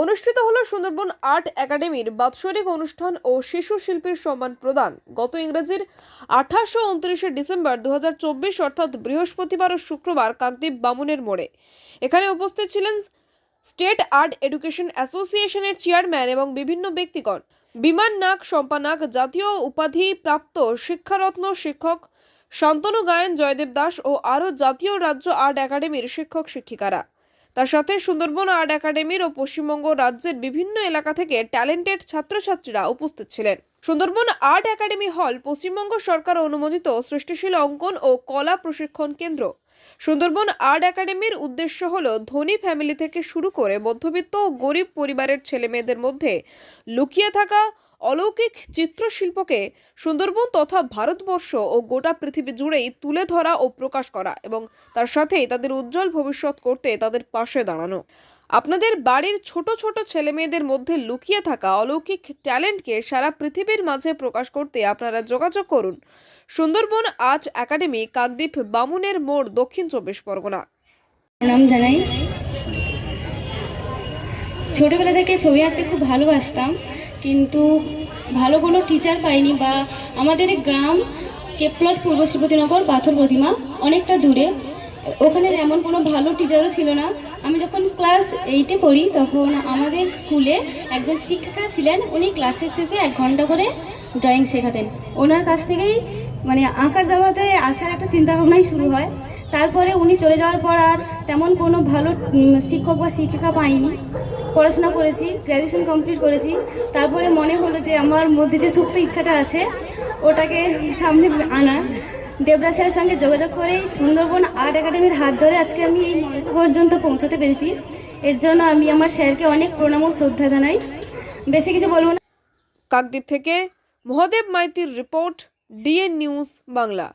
অনুষ্ঠিত হলো সুন্দরবন আর্ট একাডেমির বাৎসরিক অনুষ্ঠান ও শিশু শিল্পীর সম্মান প্রদান। গত ইংরেজির আঠাশ উনত্রিশে ডিসেম্বর দু হাজার চব্বিশ, অর্থাৎ বৃহস্পতিবার ও শুক্রবার কাকদ্বীপ বামুনের মোড়ে। এখানে উপস্থিত ছিলেন স্টেট আর্ট এডুকেশন অ্যাসোসিয়েশনের চেয়ারম্যান এবং বিভিন্ন ব্যক্তিগণ। বিমান নাগ, শম্পা নাগ, জাতীয় উপাধি প্রাপ্ত শিক্ষারত্ন শিক্ষক শান্তনু গায়েন, জয়দেব দাস ও আরও জাতীয় রাজ্য আর্ট একাডেমির শিক্ষক শিক্ষিকারা তার সাথে সুন্দরবন আর্ট একাডেমির ও পশ্চিমবঙ্গ রাজ্যের বিভিন্ন এলাকা থেকে ট্যালেন্টেড ছাত্রছাত্রীরা উপস্থিত ছিলেন। সুন্দরবন আর্ট একাডেমি হল পশ্চিমবঙ্গ সরকার অনুমোদিত সৃষ্টিশীল অঙ্কন ও কলা প্রশিক্ষণ কেন্দ্র। সুন্দরবন আর্ট একাডেমির উদ্দেশ্য হল ধনী ফ্যামিলি থেকে শুরু করে মধ্যবিত্ত ও গরিব পরিবারের ছেলেমেয়েদের মধ্যে লুকিয়ে থাকা অলৌকিক চিত্রশিল্পকে সুন্দরবন তথা ভারতবর্ষ ও গোটা পৃথিবী জুড়েই তুলে ধরা ও প্রকাশ করা এবং তার সাথেই তাদের উজ্জ্বল ভবিষ্যৎ করতে তাদের পাশে দাঁড়ানো। আপনাদের বাড়ির ছোট ছোট ছেলেমেয়েদের মধ্যে লুকিয়ে থাকা অলৌকিক ট্যালেন্টকে সারা পৃথিবীর মাঝে প্রকাশ করতে আপনারা যোগাযোগ করুন। সুন্দরবন আর্ট একাডেমি, কাকদ্বীপ বামুনের মোড়, দক্ষিণ চব্বিশ পরগনা। নাম জানাই। ছোটোবেলা থেকে ছবি আঁকতে খুব ভালোবাসতাম। কিন্তু ভালো কোনো টিচার পাইনি বা আমাদের গ্রাম কেপলট পূর্ব শ্রীপতিনগর পাথর প্রতিমা অনেকটা দূরে। ওখানে এমন কোনো ভালো টিচারও ছিল না। আমি যখন ক্লাস এইটে পড়ি, তখন আমাদের স্কুলে একজন শিক্ষিকা ছিলেন। উনি ক্লাসের শেষে এক ঘণ্টা করে ড্রয়িং শেখাতেন। ওনার কাছ থেকেই মানে আঁকার জগতে আসার একটা চিন্তাভাবনাই শুরু হয়। তারপরে উনি চলে যাওয়ার পর আর তেমন কোনো ভালো শিক্ষক বা শিক্ষিকা পাইনি। পড়াশোনা করেছি গ্র্যাজুয়েশন কমপ্লিট করেছি। তারপরে মনে হলো যে আমার মধ্যে যে সুপ্ত ইচ্ছাটা আছে, ওটাকে সামনে আনা। দেবরাজ স্যারের সঙ্গে যোগাযোগ করেই সুন্দরবন আর্ট একাডেমির হাত ধরে আজকে আমি এই মঞ্চ পর্যন্ত পৌঁছতে পেরেছি। এর জন্য আমি আমার স্যারকে অনেক প্রণাম ও শ্রদ্ধা জানাই। বেশি কিছু বলব না। কাকদ্বীপ থেকে মহাদেব মাইতির রিপোর্ট, ডিএন নিউজ বাংলা।